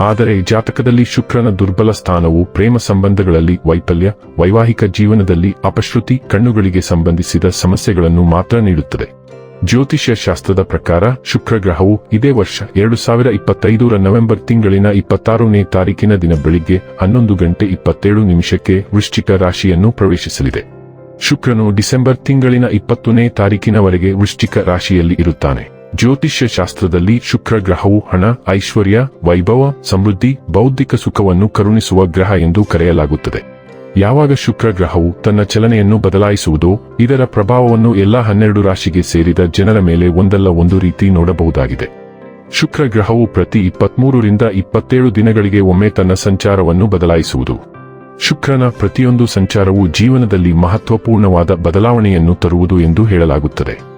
ಆದರೆ ಜಾತಕದಲ್ಲಿ ಶುಕ್ರನ ದುರ್ಬಲ ಸ್ಥಾನವು ಪ್ರೇಮ ಸಂಬಂಧಗಳಲ್ಲಿ ವೈಫಲ್ಯ, ವೈವಾಹಿಕ ಜೀವನದಲ್ಲಿ ಅಪಶ್ರುತಿ, ಕಣ್ಣುಗಳಿಗೆ ಸಂಬಂಧಿಸಿದ ಸಮಸ್ಯೆಗಳನ್ನು ಮಾತ್ರ ನೀಡುತ್ತದೆ. ಜ್ಯೋತಿಷ್ಯ ಶಾಸ್ತ್ರದ ಪ್ರಕಾರ ಶುಕ್ರ ಗ್ರಹವು ಇದೇ ವರ್ಷ ಎರಡು ಸಾವಿರ ಇಪ್ಪತ್ತೈದರ ನವೆಂಬರ್ ತಿಂಗಳಿನ ಇಪ್ಪತ್ತಾರನೇ ತಾರೀಕಿನ ದಿನ ಬೆಳಿಗ್ಗೆ ಹನ್ನೊಂದು ಗಂಟೆ ಇಪ್ಪತ್ತೇಳು ನಿಮಿಷಕ್ಕೆ ವೃಶ್ಚಿಕ ರಾಶಿಯನ್ನು ಪ್ರವೇಶಿಸಲಿದೆ. ಶುಕ್ರನು ಡಿಸೆಂಬರ್ ತಿಂಗಳಿನ ಇಪ್ಪತ್ತನೇ ತಾರೀಕಿನವರೆಗೆ ವೃಶ್ಚಿಕ ರಾಶಿಯಲ್ಲಿ ಇರುತ್ತಾನೆ. ಜ್ಯೋತಿಷ್ಯ ಶಾಸ್ತ್ರದಲ್ಲಿ ಶುಕ್ರ ಗ್ರಹವು ಹಣ, ಐಶ್ವರ್ಯ, ವೈಭವ, ಸಮೃದ್ಧಿ, ಬೌದ್ಧಿಕ ಸುಖವನ್ನು ಕರುಣಿಸುವ ಗ್ರಹ ಎಂದು ಕರೆಯಲಾಗುತ್ತದೆ. ಯಾವಾಗ ಶುಕ್ರ ಗ್ರಹವು ತನ್ನ ಚಲನೆಯನ್ನು ಬದಲಾಯಿಸುವುದೋ, ಇದರ ಪ್ರಭಾವವನ್ನು ಎಲ್ಲಾ ಹನ್ನೆರಡು ರಾಶಿಗೆ ಸೇರಿದ ಜನರ ಮೇಲೆ ಒಂದಲ್ಲ ಒಂದು ರೀತಿ ನೋಡಬಹುದಾಗಿದೆ. ಶುಕ್ರ ಗ್ರಹವು ಪ್ರತಿ ಇಪ್ಪತ್ಮೂರರಿಂದ ಇಪ್ಪತ್ತೇಳು ದಿನಗಳಿಗೆ ಒಮ್ಮೆ ತನ್ನ ಸಂಚಾರವನ್ನು ಬದಲಾಯಿಸುವುದು. ಶುಕ್ರನ ಪ್ರತಿಯೊಂದು ಸಂಚಾರವು ಜೀವನದಲ್ಲಿ ಮಹತ್ವಪೂರ್ಣವಾದ ಬದಲಾವಣೆಯನ್ನು ತರುವುದು ಎಂದು ಹೇಳಲಾಗುತ್ತದೆ.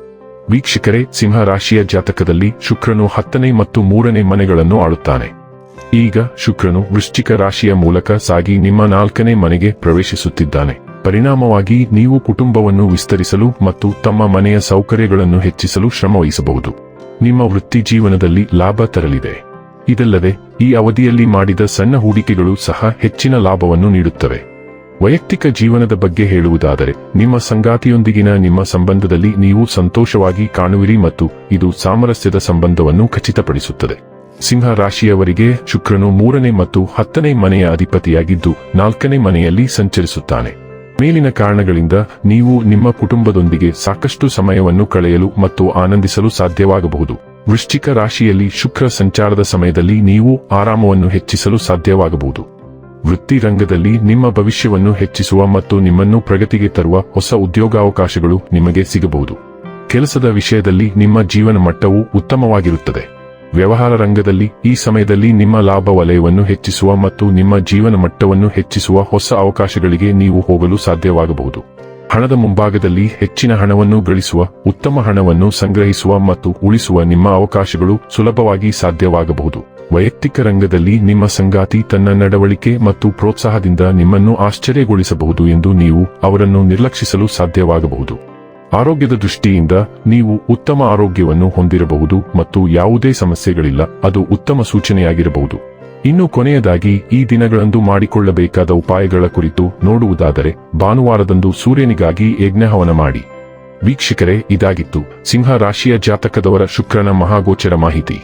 ವೀಕ್ಷಕರೇ ಸಿಂಹ ರಾಶಿಯ ಜಾತಕದಲ್ಲಿ ಶುಕ್ರನು ಹತ್ತನೇ ಮತ್ತು ಮೂರನೇ ಮನೆಗಳನ್ನು ಆಳುತ್ತಾನೆ. ಈಗ ಶುಕ್ರನು ವೃಶ್ಚಿಕ ರಾಶಿಯ ಮೂಲಕ ಸಾಗಿ ನಿಮ್ಮ ನಾಲ್ಕನೇ ಮನೆಗೆ ಪ್ರವೇಶಿಸುತ್ತಿದ್ದಾನೆ. ಪರಿಣಾಮವಾಗಿ ನೀವು ಕುಟುಂಬವನ್ನು ವಿಸ್ತರಿಸಲು ಮತ್ತು ತಮ್ಮ ಮನೆಯ ಸೌಕರ್ಯಗಳನ್ನು ಹೆಚ್ಚಿಸಲು ಶ್ರಮವಹಿಸಬಹುದು ನಿಮ್ಮ ವೃತ್ತಿ ಜೀವನದಲ್ಲಿ ಲಾಭ ತರಲಿದೆ. ಇದಲ್ಲದೆ, ಈ ಅವಧಿಯಲ್ಲಿ ಮಾಡಿದ ಸಣ್ಣ ಹೂಡಿಕೆಗಳು ಸಹ ಹೆಚ್ಚಿನ ಲಾಭವನ್ನು ನೀಡುತ್ತವೆ. ವೈಯಕ್ತಿಕ ಜೀವನದ ಬಗ್ಗೆ ಹೇಳುವುದಾದರೆ, ನಿಮ್ಮ ಸಂಗಾತಿಯೊಂದಿಗಿನ ನಿಮ್ಮ ಸಂಬಂಧದಲ್ಲಿ ನೀವು ಸಂತೋಷವಾಗಿ ಕಾಣುವಿರಿ ಮತ್ತು ಇದು ಸಾಮರಸ್ಯದ ಸಂಬಂಧವನ್ನು ಖಚಿತಪಡಿಸುತ್ತದೆ. ಸಿಂಹ ರಾಶಿಯವರಿಗೆ ಶುಕ್ರನು ಮೂರನೇ ಮತ್ತು ಹತ್ತನೇ ಮನೆಯ ಅಧಿಪತಿಯಾಗಿದ್ದು, ನಾಲ್ಕನೇ ಮನೆಯಲ್ಲಿ ಸಂಚರಿಸುತ್ತಾನೆ. ಮೇಲಿನ ಕಾರಣಗಳಿಂದ ನೀವು ನಿಮ್ಮ ಕುಟುಂಬದೊಂದಿಗೆ ಸಾಕಷ್ಟು ಸಮಯವನ್ನು ಕಳೆಯಲು ಮತ್ತು ಆನಂದಿಸಲು ಸಾಧ್ಯವಾಗಬಹುದು. ವೃಶ್ಚಿಕ ರಾಶಿಯಲ್ಲಿ ಶುಕ್ರ ಸಂಚಾರದ ಸಮಯದಲ್ಲಿ ನೀವು ಆರಾಮವನ್ನು ಹೆಚ್ಚಿಸಲು ಸಾಧ್ಯವಾಗಬಹುದು. ವೃತ್ತಿ ರಂಗದಲ್ಲಿ ನಿಮ್ಮ ಭವಿಷ್ಯವನ್ನು ಹೆಚ್ಚಿಸುವ ಮತ್ತು ನಿಮ್ಮನ್ನು ಪ್ರಗತಿಗೆ ತರುವ ಹೊಸ ಉದ್ಯೋಗಾವಕಾಶಗಳು ನಿಮಗೆ ಸಿಗಬಹುದು. ಕೆಲಸದ ವಿಷಯದಲ್ಲಿ ನಿಮ್ಮ ಜೀವನ ಮಟ್ಟವು ಉತ್ತಮವಾಗಿರುತ್ತದೆ. ವ್ಯವಹಾರ ರಂಗದಲ್ಲಿ ಈ ಸಮಯದಲ್ಲಿ ನಿಮ್ಮ ಲಾಭ ವಲಯವನ್ನು ಹೆಚ್ಚಿಸುವ ಮತ್ತು ನಿಮ್ಮ ಜೀವನ ಮಟ್ಟವನ್ನು ಹೆಚ್ಚಿಸುವ ಹೊಸ ಅವಕಾಶಗಳಿಗೆ ನೀವು ಹೋಗಲು ಸಾಧ್ಯವಾಗಬಹುದು. ಹಣದ ಮುಂಭಾಗದಲ್ಲಿ ಹೆಚ್ಚಿನ ಹಣವನ್ನು ಗಳಿಸುವ, ಉತ್ತಮ ಹಣವನ್ನು ಸಂಗ್ರಹಿಸುವ ಮತ್ತು ಉಳಿಸುವ ನಿಮ್ಮ ಅವಕಾಶಗಳು ಸುಲಭವಾಗಿ ಸಾಧ್ಯವಾಗಬಹುದು. ವೈಯಕ್ತಿಕ ರಂಗದಲ್ಲಿ ನಿಮ್ಮ ಸಂಗಾತಿ ತನ್ನ ನಡವಳಿಕೆ ಮತ್ತು ಪ್ರೋತ್ಸಾಹದಿಂದ ನಿಮ್ಮನ್ನು ಆಶ್ಚರ್ಯಗೊಳಿಸಬಹುದು ಎಂದು ನೀವು ಅವರನ್ನು ನಿರ್ಲಕ್ಷಿಸಲು ಸಾಧ್ಯವಾಗಬಹುದು. ಆರೋಗ್ಯದ ದೃಷ್ಟಿಯಿಂದ ನೀವು ಉತ್ತಮ ಆರೋಗ್ಯವನ್ನು ಹೊಂದಿರಬಹುದು ಮತ್ತು ಯಾವುದೇ ಸಮಸ್ಯೆಗಳಿಲ್ಲ, ಅದು ಉತ್ತಮ ಸೂಚನೆಯಾಗಿರಬಹುದು. ಇನ್ನು ಕೊನೆಯದಾಗಿ, ಈ ದಿನಗಳಂದು ಮಾಡಿಕೊಳ್ಳಬೇಕಾದ ಉಪಾಯಗಳ ಕುರಿತು ನೋಡುವುದಾದರೆ, ಭಾನುವಾರದಂದು ಸೂರ್ಯನಿಗಾಗಿ ಯಜ್ಞಹವನ ಮಾಡಿ. ವೀಕ್ಷಕರೇ, ಇದಾಗಿತ್ತು. ಸಿಂಹ ರಾಶಿಯ ಜಾತಕದವರ ಶುಕ್ರನ ಮಹಾಗೋಚರ ಮಾಹಿತಿ.